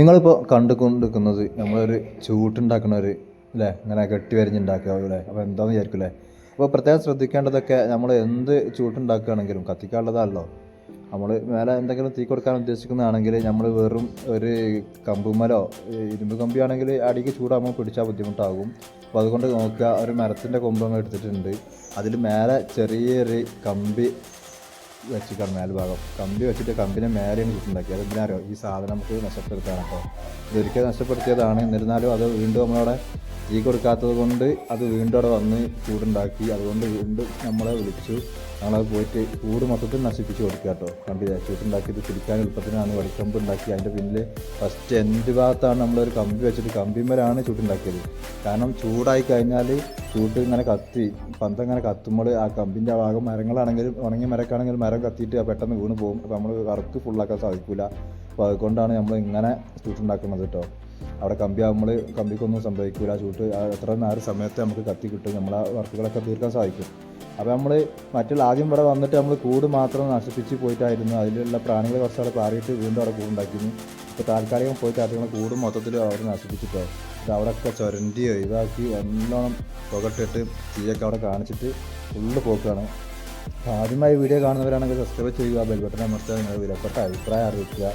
നിങ്ങളിപ്പോൾ കണ്ടുകൊണ്ടിരിക്കുന്നത് നമ്മളൊരു ചൂട്ടുണ്ടാക്കുന്ന ഒരു അല്ലേ ഇങ്ങനെ കെട്ടി വരിഞ്ഞുണ്ടാക്കുക അല്ലേ അപ്പോൾ എന്താണെന്ന് വിചാരിക്കും അല്ലേ അപ്പോൾ പ്രത്യേകം ശ്രദ്ധിക്കേണ്ടതൊക്കെ നമ്മൾ എന്ത് ചൂട്ടുണ്ടാക്കുകയാണെങ്കിലും കത്തിക്കാനുള്ളതാണല്ലോ. നമ്മൾ മേലെ എന്തെങ്കിലും തീ കൊടുക്കാൻ ഉദ്ദേശിക്കുന്നതാണെങ്കിൽ നമ്മൾ വെറും ഒരു കമ്പുമലോ ഇരുമ്പ് കമ്പിയാണെങ്കിൽ അടിക്ക് ചൂടാകുമ്പോൾ പിടിച്ചാൽ ബുദ്ധിമുട്ടാകും. അപ്പോൾ അതുകൊണ്ട് നോക്കുക ഒരു മരത്തിന്റെ കൊമ്പ് എടുത്തിട്ടുണ്ട്. അതിൽ മേലെ ചെറിയൊരു കമ്പി വെച്ചിട്ടാണ് മേൽഭാഗം. കമ്പി വെച്ചിട്ട് കമ്പിനെ മേലെയാണ് ചുറ്റുണ്ടാക്കി. അത് എന്തിനാ അറിയോ? ഈ സാധനം നമുക്ക് നഷ്ടപ്പെടുത്താണ് അപ്പോൾ. ഇതൊരിക്കൽ നഷ്ടപ്പെടുത്തിയതാണ്. എന്നിരുന്നാലും അത് വീണ്ടും നമ്മളവിടെ തീ കൊടുക്കാത്തത് കൊണ്ട് അത് വീണ്ടും അവിടെ വന്ന് ചൂടുണ്ടാക്കി. അതുകൊണ്ട് വീണ്ടും നമ്മളെ വിളിച്ചു. ഞങ്ങളത് പോയിട്ട് കൂട് മൊത്തത്തിൽ നശിപ്പിച്ച് കൊടുക്കുക കേട്ടോ. കണ്ടില്ലേ ചൂട്ടുണ്ടാക്കിയത് പിടിക്കാൻ എളുപ്പത്തിനാണ്. വടിക്കമ്പ് ഉണ്ടാക്കി അതിന്റെ പിന്നിൽ ഫസ്റ്റ് എന്ത് ഭാഗത്താണ് നമ്മളൊരു കമ്പി വെച്ചിട്ട് കമ്പിമേലാണ് ചൂട്ടുണ്ടാക്കിയത്. കാരണം ചൂടായി കഴിഞ്ഞാൽ ചൂട്ട് ഇങ്ങനെ കത്തി പന്തം ഇങ്ങനെ കത്തുമ്പോൾ ആ കമ്പിന്റെ ഭാഗം മരങ്ങളാണെങ്കിലും ഉണങ്ങിയ മരക്കാണെങ്കിലും മരം കത്തിയിട്ട് പെട്ടെന്ന് വീണ് പോകും. അപ്പോൾ നമ്മൾ വർക്ക് ഫുള്ളാക്കാൻ സാധിക്കില്ല അപ്പോൾ അതുകൊണ്ടാണ് നമ്മൾ ഇങ്ങനെ ചൂട്ടുണ്ടാക്കുന്നത് കേട്ടോ. അവിടെ കമ്പി നമ്മൾ കമ്പിക്കൊന്നും സംഭവിക്കില്ല ചൂട്ട് എത്ര നേരം സമയത്ത് നമുക്ക് കത്തി കിട്ടും. നമ്മൾ ആ വർക്കുകളൊക്കെ തീർക്കാൻ സാധിക്കും അപ്പോൾ നമ്മൾ മറ്റുള്ള ആദ്യം ഇവിടെ വന്നിട്ട് നമ്മൾ കൂട് മാത്രം നശിപ്പിച്ച് പോയിട്ടായിരുന്നു. അതിലുള്ള പ്രാണികളെ കുറച്ച് അവിടെ പാറിയിട്ട് വീണ്ടും അവിടെ കൂടുണ്ടാക്കിയിരുന്നു. ഇപ്പോൾ താൽക്കാലികം പോയിട്ട് അതുങ്ങൾ കൂട് മൊത്തത്തിൽ അവിടെ നശിപ്പിച്ചിട്ടോ ഇത് അവിടെയൊക്കെ ചുരണ്ടി ഒഴിവാക്കി നല്ലോണം പുകട്ടിട്ട് തീയൊക്കെ അവിടെ കാണിച്ചിട്ട് ഫുള്ള് അപ്പോൾ ആദ്യമായി വീഡിയോ കാണുന്നവരാണെങ്കിൽ സബ്സ്ക്രൈബ് ചെയ്യുക ബെൽ ബട്ടൺ അമർത്തുക നിങ്ങളുടെ വിലപ്പെട്ട അഭിപ്രായം അറിയിക്കുക.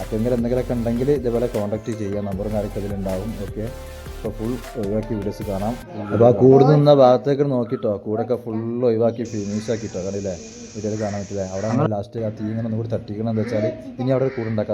ആർക്കെങ്കിലും എന്തെങ്കിലുമൊക്കെ ഉണ്ടെങ്കിൽ ഇതേപോലെ കോൺടാക്ട് ചെയ്യുക നമ്പറും കാര്യമൊക്കെ ഇതിലുണ്ടാവും ഓക്കെ അപ്പോൾ ഫുൾ ഒഴിവാക്കി വീഡിയോസ് കാണാം. അപ്പോൾ ആ കൂട് നിന്ന ഭാഗത്തേക്ക് നോക്കിട്ടോ. കൂടൊക്കെ ഫുൾ ഒഴിവാക്കി ഫിനിഷ് ആക്കിട്ടോ. കണ്ടില്ലേ? വീഡിയോയിൽ കാണാൻ പറ്റില്ലേ? അവിടെ ലാസ്റ്റ് ആ തീ ഇങ്ങനെ ഒന്നുകൂടി തട്ടിക്കണം എന്താ വെച്ചാൽ ഇനി അവിടെ ഒരു കൂടുണ്ടാക്കാം